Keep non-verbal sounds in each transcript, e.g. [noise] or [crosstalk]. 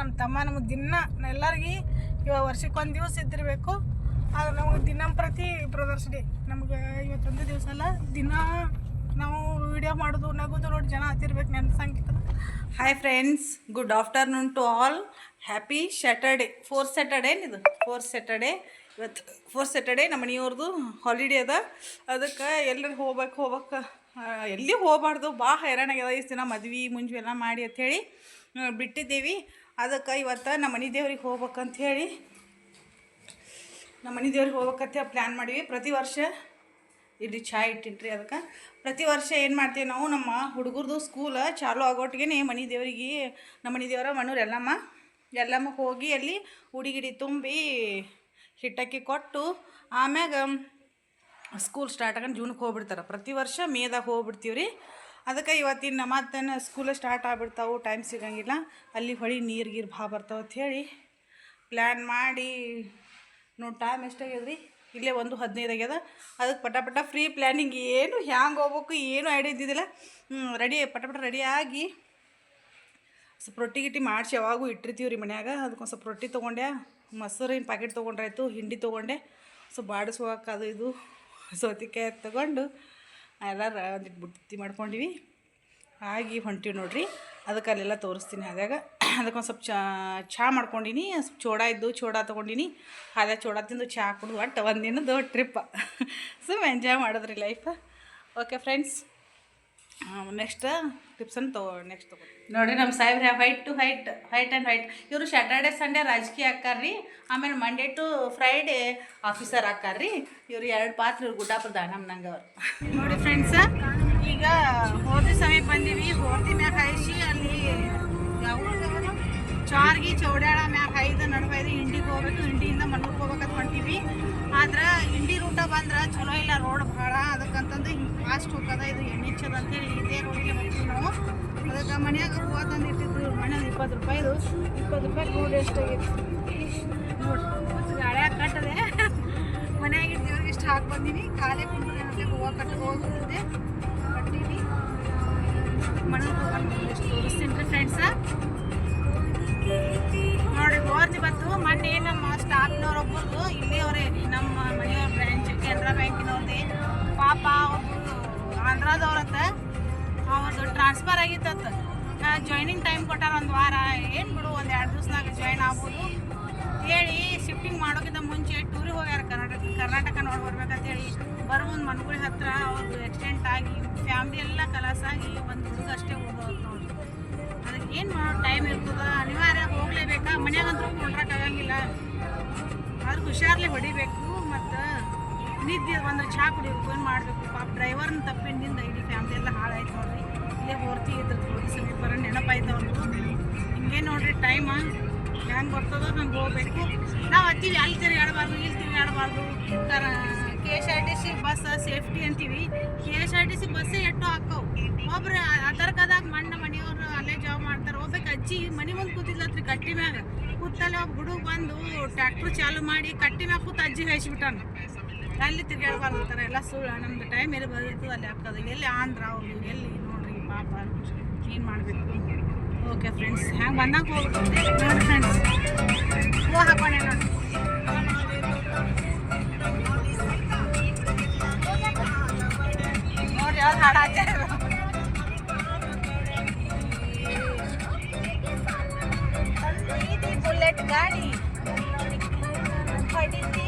ನಮ್ಮ ತಮ್ಮ ನಮಗೆ ದಿನ ಎಲ್ಲರಿಗೆ ಇವಾಗ ವರ್ಷಕ್ಕೊಂದು ದಿವಸ ಇದ್ದಿರಬೇಕು. ಆದ್ರೆ ನಮಗೆ ದಿನಂಪ್ರತಿ ಬ್ರದರ್ಸ್ ಡೇ ನಮ್ಗೆ ಇವತ್ತೊಂದು ದಿವಸ ಅಲ್ಲ, ದಿನ ನಾವು ವಿಡಿಯೋ ಮಾಡೋದು, ನಗೋದು ನೋಡಿ ಜನ ಹತ್ತಿರ್ಬೇಕು ನನ್ನ Sangeetha hi friends good afternoon to all happy Saturday four Saturday ಏನಿದು? ಫೋರ್ ಸ್ಯಾಟರ್ಡೇ ಇವತ್ತು ಫೋರ್ ಸ್ಯಾಟರ್ಡೇ ನಮ್ಮ ಮನೆಯವ್ರದ್ದು ಹಾಲಿಡೇ ಅದ. ಅದಕ್ಕೆ ಎಲ್ಲರೂ ಹೋಗ್ಬೇಕು ಹೋಗ್ಬೇಕು. ಎಲ್ಲಿ ಹೋಗಬಾರ್ದು? ಭಾಳ ಹೈರಾಣಾಗ್ಯದ ಇಷ್ಟು ದಿನ ಮದ್ವೆ, ಮುಂಜಿ ಎಲ್ಲ ಮಾಡಿ ಅಂಥೇಳಿ ಬಿಟ್ಟಿದ್ದೀವಿ. ಅದಕ್ಕೆ ಇವತ್ತು ನಮ್ಮ ಮನೆ ದೇವ್ರಿಗೆ ಹೋಗ್ಬೇಕಂತ ಹೇಳಿ, ನಮ್ಮ ಮನೆ ದೇವ್ರಿಗೆ ಹೋಗ್ಬೇಕಂತ ಪ್ಲ್ಯಾನ್ ಮಾಡೀವಿ. ಪ್ರತಿ ವರ್ಷ ಇಲ್ಲಿ ಚಾಯ್ ಇಟ್ಟಿನ್ರಿ ಅದಕ್ಕೆ. ಪ್ರತಿ ವರ್ಷ ಏನು ಮಾಡ್ತೀವಿ ನಾವು, ನಮ್ಮ ಹುಡುಗರದು ಸ್ಕೂಲ ಚಾಲು ಆಗೋಟ್ಗೇನೆ ಮನೆ ದೇವರಿಗೆ, ನಮ್ಮ ಮನೆ ದೇವರ ಮಣ್ಣೂರು ಎಲ್ಲಮ್ಮ ಎಲ್ಲಮ್ಮ ಹೋಗಿ ಅಲ್ಲಿ ಉಡಿಗಿಡಿ ತುಂಬಿ ಹಿಟ್ಟಕ್ಕಿ ಕೊಟ್ಟು ಆಮ್ಯಾಗ ಸ್ಕೂಲ್ ಸ್ಟಾರ್ಟ್ ಆಗ ಜೂನ್ಗೆ ಹೋಗ್ಬಿಡ್ತಾರೆ. ಪ್ರತಿ ವರ್ಷ ಮೇದಾಗ ಹೋಗ್ಬಿಡ್ತೀವಿ ರೀ ಅದಕ್ಕೆ ಇವತ್ತಿನ ಮತ್ತೇನು ಸ್ಕೂಲ್ ಸ್ಟಾರ್ಟ್ ಆಗಿಬಿಡ್ತಾವೆ ಟೈಮ್ ಸಿಗಂಗಿಲ್ಲ. ಅಲ್ಲಿ ಹೊಳಿ ನೀರು ಗೀರು ಭಾಳ ಬರ್ತಾವೆ ಅಂತ ಹೇಳಿ ಪ್ಲ್ಯಾನ್ ಮಾಡಿ ನೋಡಿ ಟೈಮ್ ಎಷ್ಟಾಗ್ಯದ ರೀ ಇಲ್ಲೇ ಒಂದು ಹದಿನೈದು ಆಗ್ಯದ. ಅದಕ್ಕೆ ಪಟ ಪಟ ಫ್ರೀ ಪ್ಲ್ಯಾನಿಂಗ್ ಏನು ಹ್ಯಾಂಗೆ ಹೋಗ್ಬೇಕು ಏನು ಐಡಿಯಾ ಇದ್ದಿದ್ದಿಲ್ಲ. ರೆಡಿ ಪಟ ಪಟ ರೆಡಿ ಆಗಿ ಸ್ವಲ್ಪ ರೊಟ್ಟಿ ಗಿಟ್ಟಿ ಮಾಡಿಸಿ ಯಾವಾಗೂ ಇಟ್ಟಿರ್ತೀವಿ ರೀ ಮನ್ಯಾಗ. ಅದಕ್ಕೊಂದು ಸ್ವಲ್ಪ ರೊಟ್ಟಿ ತೊಗೊಂಡೆ, ಮೊಸರಿನ ಪ್ಯಾಕೆಟ್ ತೊಗೊಂಡ್ರಾಯ್ತು, ಹಿಂಡಿ ತೊಗೊಂಡೆ. ಸ್ವಲ್ಪ ಬಾಡಿಸುವಾಗ ಅದು ಇದು ಸೌತೆಕಾಯಿ ತೊಗೊಂಡು ಎಲ್ಲ ಒಂದಿಟ್ಟು ಬುತ್ತಿ ಮಾಡ್ಕೊಂಡಿವಿ. ಆಗಿ ಹೊಂಟಿವಿ ನೋಡ್ರಿ. ಅದಕ್ಕೆ ಅಲ್ಲೆಲ್ಲ ತೋರಿಸ್ತೀನಿ ಹದ್ಯಾಗ ಅದಕ್ಕೆ ಒಂದು ಸ್ವಲ್ಪ ಚಾ ಚಹಾ ಮಾಡ್ಕೊಂಡಿನಿ. ಸ್ವಲ್ಪ ಚೋಡ ಇದ್ದು ಚೋಡ ತೊಗೊಂಡಿನಿ. ಅದೇ ಚೋಡ ತಿಂದು ಚಹಾ ಕುಡಿದು ಒಟ್ಟು ಒಂದು ದಿನದ ಟ್ರಿಪ್ಪ ಸುಮ್ಮ ಎಂಜಾಯ್ ಮಾಡಿದ್ರಿ ಲೈಫ ಓಕೆ ಫ್ರೆಂಡ್ಸ್ ನೆಕ್ಸ್ಟ್ ಟಿಪ್ಸನ್ನು ತಗೋ ನೆಕ್ಸ್ಟ್ ತಗೋ. ನೋಡಿರಿ ನಮ್ಮ ಸಾಹೇಬ್ರೆ weight to height height and weight ಇವರು ಸ್ಯಾಟರ್ಡೆ ಸಂಡೇ ರಾಜಕೀಯ ಹಾಕಾರ್ರಿ ಆಮೇಲೆ ಮಂಡೇ ಟು ಫ್ರೈಡೇ ಆಫೀಸರ್ ಹಾಕಾರ್ರಿ ಇವರು ಎರಡು ಪಾತ್ರ ಇವ್ರು ಗುಡ್ಡಾಪುರ ನಮ್ಮ ನಂಗೆ ಅವ್ರು. ನೋಡಿ ಫ್ರೆಂಡ್ಸ ಈಗ ಹೋದಿ ಸಮೀಪ ಬಂದೀವಿ. ಹೋದಿ ಮ್ಯಾಗ ಹಾಯಿಸಿ ಅಲ್ಲಿ ಯಾವ ಚಾರ್ಗಿ ಚೌಡ್ಯಾಳ ಮ್ಯಾಗ ಹಾಯ್ದು ನಡುವೆ ಇಂಡಿಗೆ ಹೋಗ್ಬೇಕು ಇಂಡಿಯಿಂದ ಮಣ್ಣೂರ್ಗೆ ಹೋಗ್ಬೇಕಂತ ಹೊಂಟೀವಿ. ರೂಟ ಬಂದ್ರೆ ಚಲೋ ಇಲ್ಲ, ರೋಡ್ ಭಾಳ ಅದಕ್ಕಂತಂದು ಹಿಂಗೆ ಫಾಸ್ಟ್ ಹೋಗೋದ ಇದು ಎಣ್ಣಿಚ್ಚದ ಅಂತೇಳಿ ಇದೇ ರೋಡಿಗೆ ಹೋಗ್ತೀವಿ ನಾವು. ಅದಕ್ಕೆ ಮನೆಯಾಗ ಹೂವು ತಂದು ಇಟ್ಟಿದ್ರು ಮನ್ಯಾಗ ಇಪ್ಪತ್ತು ರೂಪಾಯಿದು ಇಪ್ಪತ್ತು ರೂಪಾಯಿ ರೋಡ್ ಎಷ್ಟಾಗಿತ್ತು ನೋಡಿ ಗಾಳಿ ಕಟ್ಟದೆ. ಮನೆಯಾಗ ಇರ್ತೀವಿ ಇಷ್ಟು ಹಾಕಿ ಬಂದೀನಿ. ಖಾಲಿ ಕುಂದ್ರೆ ಹೂವು ಕಟ್ಟಿ ಹೋಗ್ತಿದ್ದೆ ಕಟ್ಟೀನಿ ಮನೆಗೆ ಹೋಗೋಣ ತೋರಿಸ್ತೀನಿ ಫ್ರೆಂಡ್ಸ ನೋಡಿ ಹೋರ್ತಿ ಬಂತು. ಮೊನ್ನೆ ನಮ್ಮ ಸ್ಟಾಫ್ನವ್ರೊಬ್ಬರದು ಇಲ್ಲಿಯವರೇ ನಮ್ಮ ಕೆನರಾ ಬ್ಯಾಂಕಿನವ್ರದ್ದು ಪಾಪ ಅವ್ರದ್ದು ಆಂಧ್ರದವ್ರತ್ತ ಅವ್ರದ್ದು ಟ್ರಾನ್ಸ್ಫರ್ ಆಗಿತ್ತಂತ. ಜಾಯ್ನಿಂಗ್ ಟೈಮ್ ಕೊಟ್ಟಾರ ಒಂದು ವಾರ. ಏನು ಬಿಡು, ಒಂದು ಎರಡು ದಿವ್ಸದಾಗ ಜಾಯ್ನ್ ಆಗ್ಬೋದು. ಹೇಳಿ ಶಿಫ್ಟಿಂಗ್ ಮಾಡೋಕ್ಕಿಂತ ಮುಂಚೆ ಟೂರಿಗೆ ಹೋಗ್ಯಾರ ಕರ್ನಾಟಕ ಕರ್ನಾಟಕ ನೋಡಿ ಬರ್ಬೇಕಂತೇಳಿ. ಬರೋ ಒಂದು ಮನ್ಗಳ ಹತ್ರ ಅವ್ರದ್ದು ಆಕ್ಸಿಡೆಂಟ್ ಆಗಿ ಫ್ಯಾಮ್ಲಿ ಎಲ್ಲ ಕಲಾಸಾಗಿ ಒಂದು ಹುಡುಗ ಅಷ್ಟೇ ಹೋಗೋದು ಅದಕ್ಕೆ ಏನು ಮಾಡೋ ಟೈಮ್ ಇರ್ತದೆ. ಅನಿವಾರ್ಯ ಹೋಗ್ಲೇಬೇಕಾ? ಮನ್ಯಾಗಂತೂ ಕೊಂಡ್ರಕ್ಕಾಗಂಗಿಲ್ಲ ಅದಕ್ಕೆ ಹುಷಾರ್ಲಿ ಹೊಡಿಬೇಕು. ಮತ್ತು ನಿದ್ದೆ ಬಂದ್ರೆ ಚಹಾ ಕುಡಿಬೇಕು, ಏನು ಮಾಡಬೇಕು? ಪಾಪ ಡ್ರೈವರ್ನ ತಪ್ಪಿನಿಂದ ಇಡೀ ಫ್ಯಾಮಿಲಿ ಎಲ್ಲ ಹಾಳಾಯ್ತು ನೋಡ್ರಿ. ಇಲ್ಲೇ ಹೋರ್ತಿ ಇದ್ರ ಪೊಲೀಸ್ ಬರೋ ನೆನಪಾಯ್ತು ಅವ್ರದ್ದು ಹಿಂಗೆ ನೋಡ್ರಿ ಟೈಮ ಹೆಂಗೆ ಬರ್ತದೋ ನಂಗೆ ಹೋಗ್ಬೇಕು. ನಾವು ಹತ್ತೀವಿ, ಅಲ್ಲಿ ತಿರುಗಾಡಬಾರ್ದು ಇಲ್ಲಿ ತಿರುಗಾಡಬಾರ್ದು ಕರ K S R T C bus safety ಅಂತೀವಿ. K S R T C ಬಸ್ಸೇ ಎಟ್ಟು ಹಾಕವು. ಒಬ್ರು ಅದರ್ಗದಾಗ ಮಣ್ಣ ಮನೆಯವರು ಅಲ್ಲೇ ಜಾಬ್ ಮಾಡ್ತಾರೆ. ಹೋಗ್ಬೇಕು, ಅಜ್ಜಿ ಮನೆ ಮುಂದೆ ಕೂತಿದ್ಲತ್ರಿ ಕಟ್ಟಿ ಮ್ಯಾಗ. ಕೂತಲ್ಲಿ ಒಬ್ಬ ಹುಡುಗ ಬಂದು ಟ್ರ್ಯಾಕ್ಟ್ರ್ ಚಾಲು ಮಾಡಿ ಕಟ್ಟಿ ಮ್ಯಾಗ ಕೂತು ಅಜ್ಜಿ ಹಾಯಿಸ್ಬಿಟ್ಟಾನ. ಅಲ್ಲಿ ತಿರ್ಗಾಡಬಾರ್ದು ಅಂತಾರೆ ಎಲ್ಲ ಸುಳ್ಳು. ನಮ್ದು ಟೈಮ್ ಎಲ್ಲಿ ಬರ್ತದೆ ಅಲ್ಲಿ ಹಾಕೋದು ಎಲ್ಲಿ ಆಂಧ್ರ ಅವ್ರು? ಎಲ್ಲಿ ನೋಡ್ರಿ? ಪಾಪ ಏನು ಮಾಡಬೇಕು. ಓಕೆ ಫ್ರೆಂಡ್ಸ್ ಹ್ಯಾಂಗೆ ಬಂದಾಗ ಹೋಗ್ಬೇಕು ನೋಡಿ ಫ್ರೆಂಡ್ಸ್ ಹೂ ಹಾಕೊಂಡೆ ನೋಡಿ. ನೋಡಿ ಯಾವ್ದು ಹಾಡು ಹಾಕ್ಯಾರ ಬುಲೆಟ್ ಗಾಡಿ. ಹೊಡಿತಿ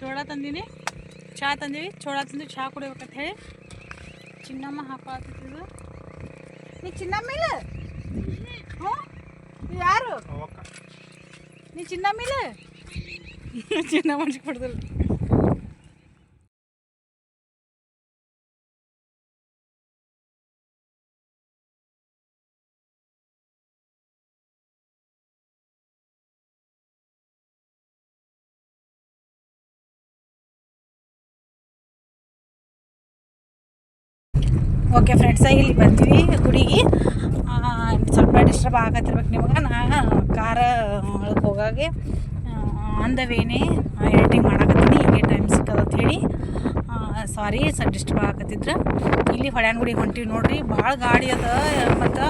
ಚೋಳ ತಂದೀನಿ ಚಹಾ ತಂದೀವಿ ಚೋಳ ತಿಂದು ಚಹಾ ಕುಡಿಬೇಕಂತ ಹೇಳಿ ಚಿನ್ನಮ್ಮ ಹಾಕೋತಿದ್ದು ನೀ ಚಿನ್ನಮ್ಮ ಇಲ್ಲ ಹ್ಞೂ ನೀ ಯಾರು ನೀ ಚಿನ್ನಮ್ಮ ಇಲ್ಲ ಚಿನ್ನ ಮಾಡಿಸ್ಕೊಡ್ದಲ್ಲ ಓಕೆ ಫ್ರೆಂಡ್ಸಾಗಿ ಇಲ್ಲಿ ಬರ್ತೀವಿ ಗುಡಿಗೆ. ಸ್ವಲ್ಪ ಡಿಸ್ಟರ್ಬ್ ಆಗತ್ತಿರ್ಬೇಕು ನಿಮಗೆ. ನಾ ಕಾರ ಒಳಗೆ ಹೋಗಾಗೆ ಆನ್ ದ ವೇನೇ ಎಡಿಟಿಂಗ್ ಮಾಡಕತ್ತೀನಿ. ಹೀಗೆ ಟೈಮ್ ಸಿಕ್ಕದಂತ ಹೇಳಿ. ಸಾರಿ ಸ್ವಲ್ಪ ಡಿಸ್ಟರ್ಬ್ ಆಗತ್ತಿದ್ರೆ. ಇಲ್ಲಿ ಹೊಳ್ಯಾನ್ಗುಡಿಗೆ ಹೊಂಟೀವಿ ನೋಡ್ರಿ. ಭಾಳ ಗಾಡಿ ಅದ, ಮತ್ತು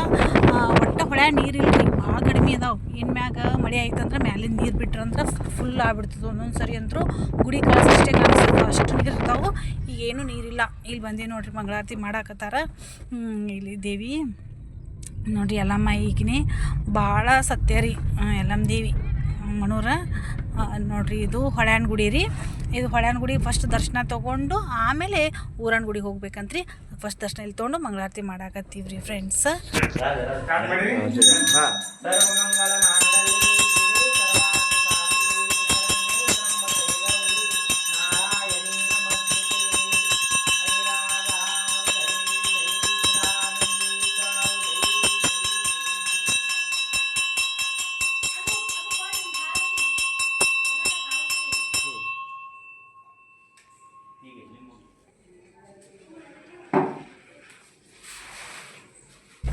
ಒಟ್ಟು ನೀರು ಇಲ್ಲ ರೀ ಭಾಳ ಕಡಿಮೆ ಅದಾವೆ. ಇನ್ನು ಮ್ಯಾಗ ಮಳೆ ಆಯ್ತಂದ್ರೆ ಮ್ಯಾಲಿಂದ ನೀರು ಬಿಟ್ರಂದ್ರೆ ಫುಲ್ ಆಗ್ಬಿಡ್ತದೆ ಒಂದೊಂದು ಸರಿ ಅಂತೂ ಗುಡಿ ಅಷ್ಟೇ ಕಾಣಿಸ್ತದೆ ಅಷ್ಟು ನೀರು ಇರ್ತಾವೆ. ಈಗ ಏನೂ ನೀರಿಲ್ಲ ಇಲ್ಲಿ. ಬಂದೇ ನೋಡ್ರಿ ಮಂಗಳಾರತಿ ಮಾಡಾಕತ್ತಾರ. ಇಲ್ಲಿ ದೇವಿ. ನೋಡಿರಿ ಎಲ್ಲಮ್ಮ ಈಗಿನೇ ಭಾಳ ಸತ್ಯ ರೀ ಎಲ್ಲಮ್ಮ ದೇವಿ. ಮಣೂರ ನೋಡ್ರಿ ಇದು ಹೊಳ್ಯಾನ್ ಗುಡಿ ರೀ. ಇದು ಹೊಳ್ಯಾನ್ ಗುಡಿ ಫಸ್ಟ್ ದರ್ಶನ ತೊಗೊಂಡು ಆಮೇಲೆ ಊರನ್ ಗುಡಿಗೆ ಹೋಗ್ಬೇಕಂತ್ರಿ. ಫಸ್ಟ್ ದರ್ಶನ ಇಲ್ಲಿ ತೊಗೊಂಡು ಮಂಗಳಾರತಿ ಮಾಡಾಕತ್ತೀವಿ ರೀ ಫ್ರೆಂಡ್ಸ್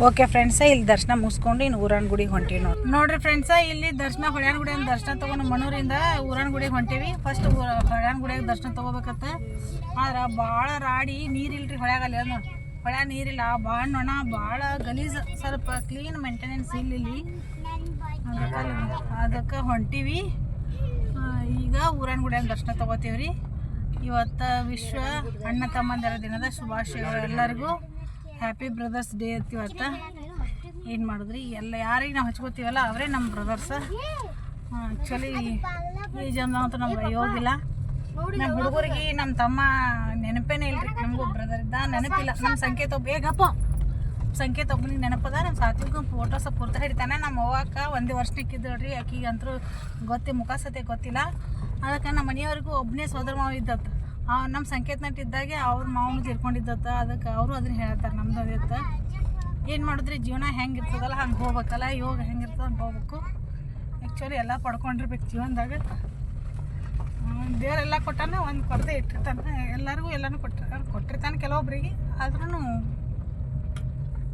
ಓಕೆ ಫ್ರೆಂಡ್ಸ, ಇಲ್ಲಿ ದರ್ಶನ ಮುಗಿಸ್ಕೊಂಡು ಇನ್ನು ಊರನ್ ಗುಡಿಗೆ ಹೊಂಟಿವಿ ನೋಡಿ. ನೋಡ್ರಿ ಫ್ರೆಂಡ್ಸ, ಇಲ್ಲಿ ದರ್ಶನ ಹೊಳ್ಯಾನ್ ಗುಡಿ ದರ್ಶನ ತೊಗೊಂಡು ಮನೂರಿಂದ ಊರನ್ ಗುಡಿಗೆ ಹೊಂಟೀವಿ. ಫಸ್ಟ್ ಹೊಳ್ಯಾನ್ ಗುಡಿಯಾಗ ದರ್ಶನ ತೊಗೋಬೇಕತ್ತ ಆದ್ರೆ ಭಾಳ ರಾಡಿ ನೀರಿಲ್ರಿ ಹೊಳ್ಯಾಗಲ್ಲ ನೋಡಿ. ನೀರಿಲ್ಲ ಭಾಳ ನೊಣ ಭಾಳ ಗಲೀಜು, ಸ್ವಲ್ಪ ಕ್ಲೀನ್ ಮೇಂಟೆನೆನ್ಸ್ ಇಲ್ಲ ಇಲ್ಲಿ. ಅದಕ್ಕೆ ಹೊಂಟಿವಿ. ಈಗ ಊರನ್ ಗುಡಿಯಾಗ ದರ್ಶನ ರೀ ಇವತ್ತು ವಿಶ್ವ ಅಣ್ಣ ತಮ್ಮಂದರ ದಿನದ ಶುಭಾಶಯಗಳು ಎಲ್ಲರಿಗೂ. ಹ್ಯಾಪಿ ಬ್ರದರ್ಸ್ ಡೇ ಅಂತ ಇವತ್ತು ಏನು ಮಾಡಿದ್ರಿ? ಎಲ್ಲ ಯಾರಿಗೆ ನಾವು ಹಚ್ಕೋತೀವಲ್ಲ, ಅವರೇ ನಮ್ಮ ಬ್ರದರ್ಸ ಆ್ಯಕ್ಚುಲಿ ಈ ಜನ ಅಂತೂ ನಮ್ಗೆ ಯೋಗಿಲ್ಲ ನಮ್ಮ ಹುಡುಗರಿಗೆ ನಮ್ಮ ತಮ್ಮ ನೆನಪೇನೇ ಇಲ್ರಿ. ನಮಗೂ ಬ್ರದರ್ ಇದ್ದ, ನೆನಪಿಲ್ಲ. ನಮ್ಮ ಸಂಕೇತ ಒಬ್ಬ ಬೇಗಪ್ಪ ಸಂಕೇತ ಒಬ್ಬನಿಗೆ ನೆನಪದ ನಮ್ಮ ಸಾತ್ವಿಕ ಫೋಟೋಸ ಪೂರ್ತಿ ಹಿಡಿತಾನೆ. ನಮ್ಮ ಅವ್ವಕ್ಕ ಒಂದೇ ವರ್ಷಕ್ಕಿದ್ದಳ್ರಿ ರೀ ಆಕಿಗಂತೂ ಗೊತ್ತಿ ಮುಖ ಸತೆ ಗೊತ್ತಿಲ್ಲ. ಅದಕ್ಕೆ ನಮ್ಮ ಮನೆಯವ್ರಿಗೂ ಒಬ್ಬನೇ ಸೋದರ ಮಾವ ಇದ್ದತ್ತ ನಮ್ಮ ಸಂಕೇತ ನಟ್ ಇದ್ದಾಗೆ ಅವ್ರ ಮಾವನು ತೀರ್ಕೊಂಡಿದ್ದತ್ತ, ಅದಕ್ಕೆ ಅವರು ಅದನ್ನ ಹೇಳ್ತಾರೆ, ನಮ್ದು ಅದಿತ್ತ ಏನು ಮಾಡಿದ್ರಿ, ಜೀವನ ಹೆಂಗೆ ಇರ್ತದಲ್ಲ ಹಂಗೆ ಹೋಗ್ಬೇಕಲ್ಲ, ಯೋಗ ಹೆಂಗೆ ಇರ್ತದೆ ಹಂಗೆ ಹೋಗ್ಬೇಕು. ಆ್ಯಕ್ಚುಲಿ ಎಲ್ಲ ಪಡ್ಕೊಂಡಿರ್ಬೇಕು ಜೀವನದಾಗ. ದೇವರೆಲ್ಲ ಕೊಟ್ಟಾನ ಒಂದು ಕೊರತೆ ಇಟ್ಟಿರ್ತಾನೆ, ಎಲ್ಲರಿಗೂ ಎಲ್ಲನೂ ಕೊಟ್ಟಿರ್ತಾನೆ ಕೊಟ್ಟಿರ್ತಾನೆ ಕೆಲವೊಬ್ಬರಿಗೆ ಆದ್ರೂ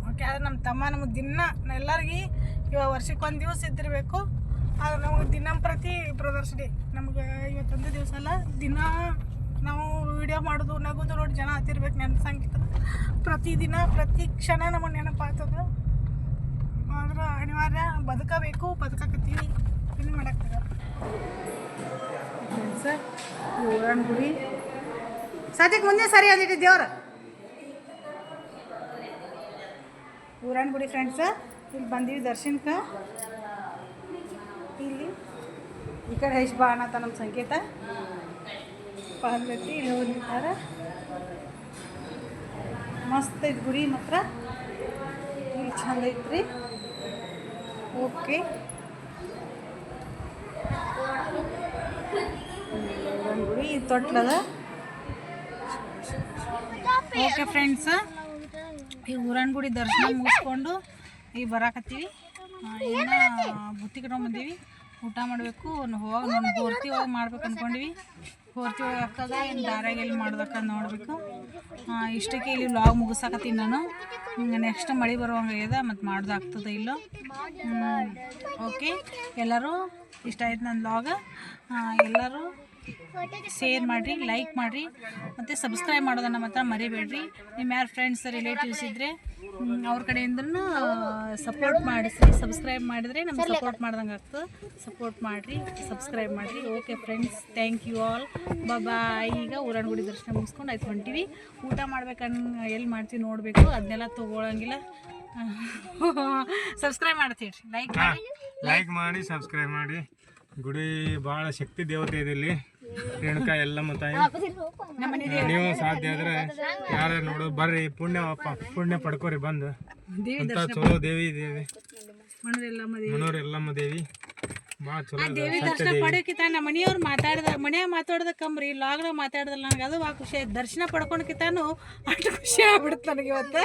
ಓಕೆ ಆದ್ರೆ ನಮ್ಮ ತಮ್ಮ ನಮಗೆ ದಿನ ಎಲ್ಲರಿಗೆ ಇವಾಗ ವರ್ಷಕ್ಕೆ ಒಂದು ದಿವಸ ಇದ್ದಿರಬೇಕು. ಆದ್ರೆ ನಮಗೆ ದಿನಂಪ್ರತಿ ಬ್ರದರ್ಸ್ ಡೇ ನಮ್ಗೆ ಇವತ್ತೊಂದು ದಿವಸ ಅಲ್ಲ ದಿನ ನಾವು ವಿಡಿಯೋ ಮಾಡೋದು, ನಗೋದು ನೋಡಿ ಜನ ಹತ್ತಿರ್ಬೇಕು ನೆನಪು ಸಂಗೀತ ಪ್ರತಿದಿನ, ಪ್ರತಿ ಕ್ಷಣ ನಮಗೆ ನೆನಪಾಗ್ತದ. ಆದ್ರೆ ಅನಿವಾರ್ಯ ಬದುಕಬೇಕು, ಬದುಕಕತ್ತೀವಿ. ಏನು ಮಾಡಕ್ಕಾಗಲ್ಲ. ಸರ್ ಊರನ್ ಗುಡಿ ಸದ್ಯಕ್ಕೆ ಮುಂದೆ ಸರಿ ಅಂದಿಟ್ಟು ದೇವ್ರ. ಊರನ್ ಗುಡಿ ಫ್ರೆಂಡ್ಸ ಇಲ್ಲಿ ಬಂದೀವಿ ದರ್ಶನಕ್ಕೆ. ಇಲ್ಲಿ. ಈ ಕಡೆ ಹೆಶ್ ಬಾ ಅನ್ನತ್ತ ನಮ್ಮ ಸಂಕೇತ. ಪಾರ್ವತಿ ಹೋಗಿರ್ತಾರೆ ಮಸ್ತ್ ಐತಿ ಗುಡಿ ಮಾತ್ರ ಈ ಚಂದ ಐತ್ರಿ. ಓಕೆ ಗುರಿ ತೊಟ್ಲದ. ಓಕೆ ಫ್ರೆಂಡ್ಸ್ ಈ ಊರನ್ ಗುಡಿ ದರ್ಶನ ಮುಗಿಸ್ಕೊಂಡು ಈಗ ಬರಾಕತ್ತೀವಿ. ಇನ್ನು ಬುತ್ತಿ ಕಟ್ಕೊಂಡ್ ಬಂದೀವಿ. ಊಟ ಮಾಡಬೇಕು ಹೋಗಿ ನಮ್ಮ ಪೂರ್ತಿ ಹೋಗಿ ಮಾಡ್ಬೇಕು ಅಂದ್ಕೊಂಡ್ವಿ ಪೂರ್ತಿ ಹೋಗಿ ಹಾಕದ ಏನು ದಾರಾಗ ಎಲ್ಲಿ ಮಾಡ್ದಕ್ಕ ನೋಡಬೇಕು. ಇಷ್ಟಕ್ಕೆ ಇಲ್ಲಿ ವ್ಲಾಗ್ ಮುಗಿಸಾಕತ್ತೀನಿ ನಾನು. ನೆಕ್ಸ್ಟ್ ಮಳೆ ಬರುವಂಗಾಗ್ಯದ ಮತ್ತು ಮಾಡ್ದಾಗ್ತದೆ ಇಲ್ಲೋ. ಓಕೆ ಎಲ್ಲರೂ, ಇಷ್ಟ ಆಯ್ತು ನನ್ನ ಲಾಗ ಎಲ್ಲರೂ ಶೇರ್ ಮಾಡಿರಿ ಲೈಕ್ ಮಾಡಿರಿ ಮತ್ತು ಸಬ್ಸ್ಕ್ರೈಬ್ ಮಾಡೋದನ್ನು ಮಾತ್ರ ಮರಿಬೇಡ್ರಿ. ನಿಮ್ಮ ಯಾರು ಫ್ರೆಂಡ್ಸ್ ರಿಲೇಟಿವ್ಸ್ ಇದ್ದರೆ ಅವ್ರ ಕಡೆಯಿಂದನೂ ಸಪೋರ್ಟ್ ಮಾಡಿಸ್ರಿ. ಸಬ್ಸ್ಕ್ರೈಬ್ ಮಾಡಿದರೆ ನಮ್ಗೆ ಸಪೋರ್ಟ್ ಮಾಡ್ದಂಗೆ ಆಗ್ತದೆ. ಸಪೋರ್ಟ್ ಮಾಡಿರಿ ಸಬ್ಸ್ಕ್ರೈಬ್ ಮಾಡಿರಿ. Okay friends thank you all ಬಾಬಾ ಈಗ ಊರನ ಗುಡಿ ದರ್ಶನ ಮುಗಿಸ್ಕೊಂಡು ಆಯ್ತು ಹೊಂಟಿವಿ. ಊಟ ಮಾಡ್ಬೇಕನ್ ಎಲ್ಲಿ ಮಾಡ್ತೀವಿ ನೋಡಬೇಕು. ಅದನ್ನೆಲ್ಲ ತೊಗೊಳಂಗಿಲ್ಲ. ಸಬ್ಸ್ಕ್ರೈಬ್ [laughs] ಮಾಡ್ತೀವಿ ಲೈಕ್ ಮಾಡಿ ಲೈಕ್ ಮಾಡಿ ಸಬ್ಸ್ಕ್ರೈಬ್ ಮಾಡಿ. ಗುಡಿ ಬಹಳ ಶಕ್ತಿ ದೇವತೆ ಇದೆ ಇಲ್ಲಿ. ರೇಣುಕಾ ಎಲ್ಲಮ್ಮ ತಾಯಿ. ನೀವು ಸಾಧ್ಯ ಆದ್ರೆ ಯಾರ ನೋಡು ಬರ್ರಿ ಪುಣ್ಯ ಪುಣ್ಯ ಪಡ್ಕೋರಿ ಬಂದು. ಅಂತ ಚಲೋ ದೇವಿ ದೇವಿ. ಮನೋರ್ ಎಲ್ಲಮ್ಮ ದೇವಿ. ಭಾಳ ಚಲೋ ದೇವಿ ದರ್ಶನ ಪಡೆಯೋಕಿತ ನಮ್ಮ ಮನೆಯವ್ರು ಮಾತಾಡದ ಮನ್ಯಾಗ ಮಾತಾಡ್ದ ಕಮ್ರಿ ಲಾಗ್ನಾಗ ಮಾತಾಡ್ದಲ್ಲ ನನಗೆ ಅದು ಭಾಳ ಖುಷಿ ಆಯ್ತು. ದರ್ಶನ ಪಡ್ಕೊಂಡ್ಕಿತಾನು ಅಷ್ಟು ಖುಷಿ ಆಗ್ಬಿಡುತ್ತೆ ನನಗೆ ಇವತ್ತು.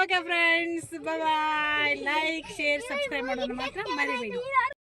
Okay friends bye like share subscribe ಮಾಡೋದು ಮಾತ್ರ ಮರಿಬೇಡಿ.